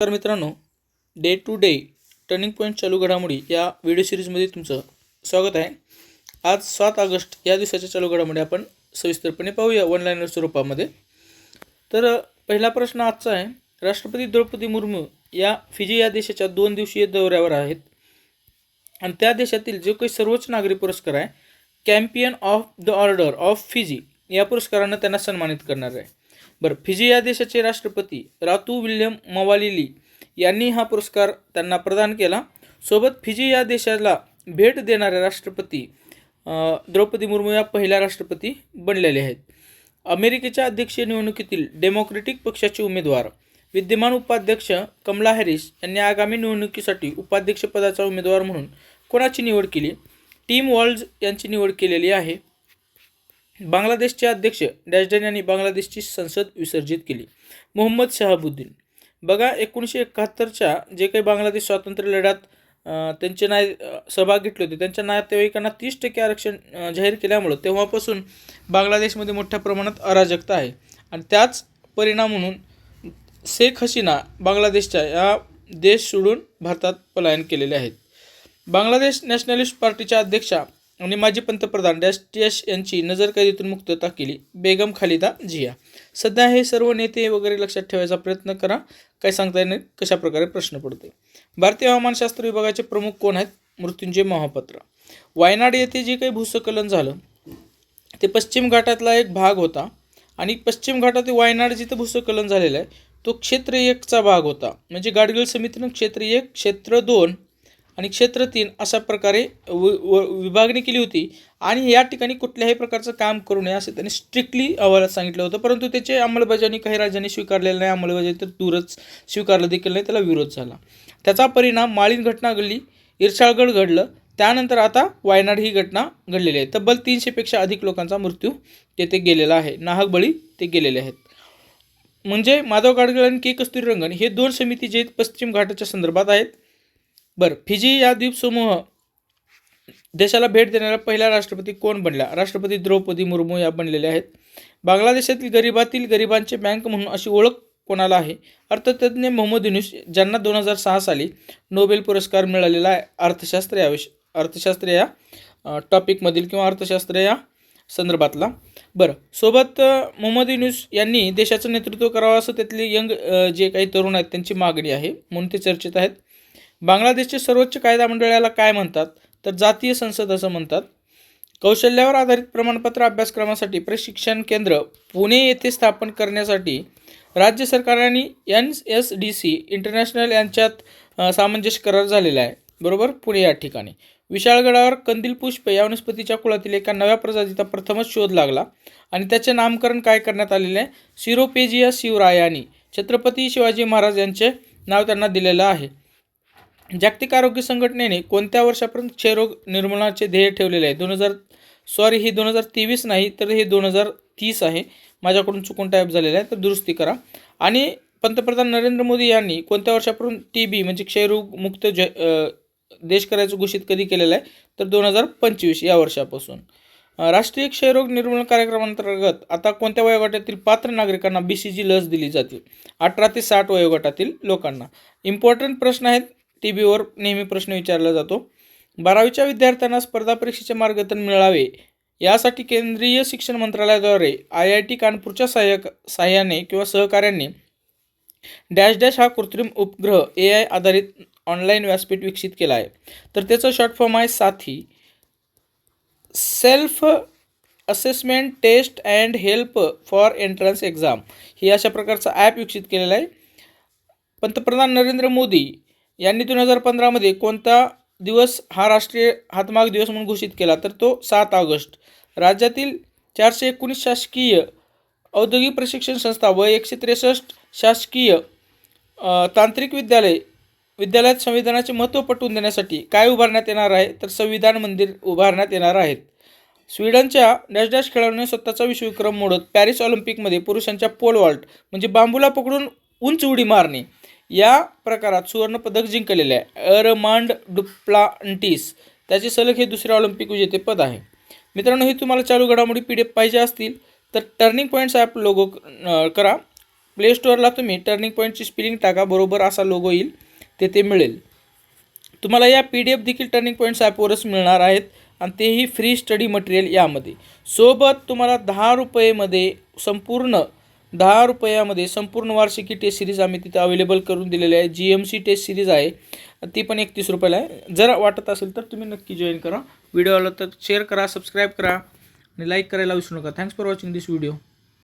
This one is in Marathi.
तर मित्रांनो day to day turning point चालू घडामोडी या व्हिडिओ सिरीजमध्ये तुमचं स्वागत आहे. आज सात ऑगस्ट या दिवसाच्या चालू घडामोडी आपण सविस्तरपणे पाहूया ऑनलाईन स्वरूपामध्ये. तर पहिला प्रश्न आजचा आहे राष्ट्रपती द्रौपदी मुर्मू या फिजी या देशाच्या दोन दिवसीय दौऱ्यावर आहेत. आणि त्या देशातील जो काही सर्वोच्च नागरी पुरस्कार आहे companion of the order of Fiji या पुरस्कारानं त्यांना सन्मानित करणार आहे. बरं फिजी या देशाचे राष्ट्रपती रातू विल्यम मवालिली यांनी हा पुरस्कार त्यांना प्रदान केला. सोबत फिजी या देशाला भेट देणारे राष्ट्रपती द्रौपदी मुर्मू या पहिल्या राष्ट्रपती बनलेले आहेत. अमेरिकेच्या अध्यक्षीय निवडणुकीतील डेमोक्रेटिक पक्षाचे उमेदवार विद्यमान उपाध्यक्ष कमला हॅरिस यांनी आगामी निवडणुकीसाठी उपाध्यक्षपदाचा उमेदवार म्हणून कोणाची निवड केली? टीम वॉल्ज यांची निवड केलेली आहे. बांगलादेशचे अध्यक्ष डॅशडन यांनी बांगलादेशची संसद विसर्जित केली. मोहम्मद शहाबुद्दीन. बघा एकोणीसशे एकाहत्तरच्या जे काही बांगलादेश स्वातंत्र्य लढ्यात त्यांचे नाय सहभाग घेतले होते त्यांच्या नातेवाईकांना तीस टक्के आरक्षण जाहीर केल्यामुळं तेव्हापासून बांगलादेशमध्ये मोठ्या प्रमाणात अराजकता आहे. आणि त्याच परिणाम म्हणून शेख हसीना बांगलादेशच्या या देश सोडून भारतात पलायन केलेले आहेत. बांगलादेश नॅशनलिस्ट पार्टीच्या अध्यक्षा आणि माजी पंतप्रधान डॅश यश यांची नजरकैदीतून मुक्तता केली. बेगम खालिदा जिया. सध्या हे सर्व नेते वगैरे लक्षात ठेवायचा प्रयत्न करा. काय सांगता येणार? कशा प्रकारे प्रश्न पडते भारतीय हवामानशास्त्र विभागाचे प्रमुख कोण आहेत? मृत्युंजय महापात्र. वायनाड येथे जे काही भूस्खलन झालं ते पश्चिम घाटातला एक भाग होता आणि पश्चिम घाटातील वायनाड जिथं भूस्खलन झालेलं आहे तो क्षेत्र एकचा भाग होता. म्हणजे गाडगिळ समितीनं क्षेत्र एक क्षेत्र दोन आणि क्षेत्र तीन अशा प्रकारे व व- विभागणी केली होती. आणि या ठिकाणी कुठल्याही प्रकारचं काम करू नये असं त्यांनी स्ट्रिक्टली अहवालात सांगितलं होतं. परंतु त्याची अंमलबजावणी काही राज्यांनी स्वीकारलेलं नाही. अंमलबजावणी तर दूरच स्वीकारलं देखील नाही. त्याला विरोध झाला. त्याचा परिणाम माळीन घटना घडली इरशाळगड घडलं. त्यानंतर आता वायनाड ही घटना घडलेली आहे. तब्बल तीनशेपेक्षा अधिक लोकांचा मृत्यू तेथे गेलेला आहे. नाहक बळी ते गेलेले आहेत. म्हणजे माधव गाडगीळ आणि के कस्तुरी रंगन हे दोन समिती जे पश्चिम घाटाच्या संदर्भात आहेत. बरं फिजी या द्वीपसमूह देशाला भेट देणारा पहिला राष्ट्रपती कोण बनला? राष्ट्रपती द्रौपदी मुर्मू या बनलेल्या आहेत. बांगलादेशातील गरिबातील गरिबांचे बँक म्हणून अशी ओळख कोणाला आहे? अर्थतज्ञ मोहम्मद युनुस ज्यांना दोन हजार सहा साली नोबेल पुरस्कार मिळालेला आहे अर्थशास्त्र या विष अर्थशास्त्र या टॉपिकमधील किंवा अर्थशास्त्र या संदर्भातला. बरं सोबत मोहम्मद युनुस यांनी देशाचं नेतृत्व करावं असं त्यातले यंग जे काही तरुण आहेत त्यांची मागणी आहे म्हणून ते चर्चेत आहेत. बांगलादेशचे सर्वोच्च कायदा मंडळाला काय म्हणतात? तर जातीय संसद असं म्हणतात. कौशल्यावर आधारित प्रमाणपत्र अभ्यासक्रमासाठी प्रशिक्षण केंद्र पुणे येथे स्थापन करण्यासाठी राज्य सरकार आणि N S D C international यांच्यात सामंजस्य करार झालेला आहे. बरोबर? पुणे या ठिकाणी. विशाळगडावर कंदील पुष्प या वनस्पतीच्या कुळातील एका नव्या प्रजातीचा प्रथमच शोध लागला आणि त्याचे नामकरण काय करण्यात आलेले आहे? सिरोपेजिया शिवरायानी. छत्रपती शिवाजी महाराज यांचे नाव त्यांना दिलेलं आहे. जागतिक आरोग्य संघटनेने कोणत्या वर्षापर्यंत क्षयरोग निर्मूलनाचे ध्येय ठेवलेले आहे? दोन हजार सॉरी ही दोन हजार तेवीस नाही तर हे दोन हजार तीस आहे. माझ्याकडून चुकून टाईप झालेलं आहे तर दुरुस्ती करा. आणि पंतप्रधान नरेंद्र मोदी यांनी कोणत्या वर्षापर्यंत टी बी म्हणजे क्षयरोग मुक्त ज देश करायचं घोषित कधी केलेलं आहे? तर दोन हजार पंचवीस या वर्षापासून. राष्ट्रीय क्षयरोग निर्मूलन कार्यक्रमांतर्गत आता कोणत्या वयोगटातील पात्र नागरिकांना बी सी जी लस दिली जाते? अठरा ते साठ वयोगटातील लोकांना. इम्पॉर्टंट प्रश्न आहेत. टी बीवर नेहमी प्रश्न विचारला जातो बारावीच्या विद्यार्थ्यांना स्पर्धा परीक्षेचे मार्गदर्शन मिळावे यासाठी केंद्रीय शिक्षण मंत्रालयाद्वारे आय आय टी कानपूरच्या सहाय्यक सहाय्याने किंवा सहकार्याने डॅश डॅश हा कृत्रिम उपग्रह ए आय आधारित ऑनलाईन व्यासपीठ विकसित केला आहे. तर त्याचं शॉर्ट फॉर्म आहे साथी. Self assessment test and help for entrance exam. ही अशा प्रकारचा ॲप विकसित केलेला आहे. पंतप्रधान नरेंद्र मोदी यांनी दोन हजार पंधरामध्ये कोणता दिवस हा राष्ट्रीय हातमाग दिवस म्हणून घोषित केला? तर तो सात ऑगस्ट. राज्यातील चारशे एकोणीस शासकीय औद्योगिक प्रशिक्षण संस्था व एकशे त्रेसष्ट शासकीय तांत्रिक विद्यालय विद्यालयात संविधानाचे महत्त्व पटवून देण्यासाठी काय उभारण्यात येणार आहे? तर संविधान मंदिर उभारण्यात येणार आहेत. स्वीडनच्या डॅश खेळाडूने स्वतःचा विश्वविक्रम मोडत पॅरिस ऑलिम्पिकमध्ये पुरुषांच्या पोल वॉल्ट म्हणजे बांबूला पकडून उंच उडी मारणे. या प्रकारात सुवर्णपदक जिंकलेले आहे. Armand Duplantis. त्याचे सलग हे दुसरे ऑलिम्पिक विजेतेपद आहे. मित्रांनो हे तुम्हाला चालू घडामोडी पी डी एफ पाहिजे असतील तर टर्निंग पॉईंट्स ॲप लोगो करा. प्ले स्टोअरला तुम्ही टर्निंग पॉईंटची स्पेलिंग टाका बरोबर असा लोगो येईल तेथे मिळेल. तुम्हाला या पी डी एफ देखील टर्निंग पॉईंट्स ॲपवरच मिळणार आहेत आणि तेही फ्री स्टडी मटेरियल यामध्ये. सोबत तुम्हाला दहा रुपयेमध्ये संपूर्ण दहा रुपयामध्ये संपूर्ण वार्षिकी टेस्ट सिरीज आम्ही तिथे अवेलेबल करून दिलेली आहे. G M C test series आहे. ती पण एकतीस रुपयाला आहे. जर वाटत असेल तर तुम्ही नक्की जॉईन करा. व्हिडिओ आला तर शेअर करा सबस्क्राईब करा. आणि लाईक करायला विसरू नका. Thanks for watching this video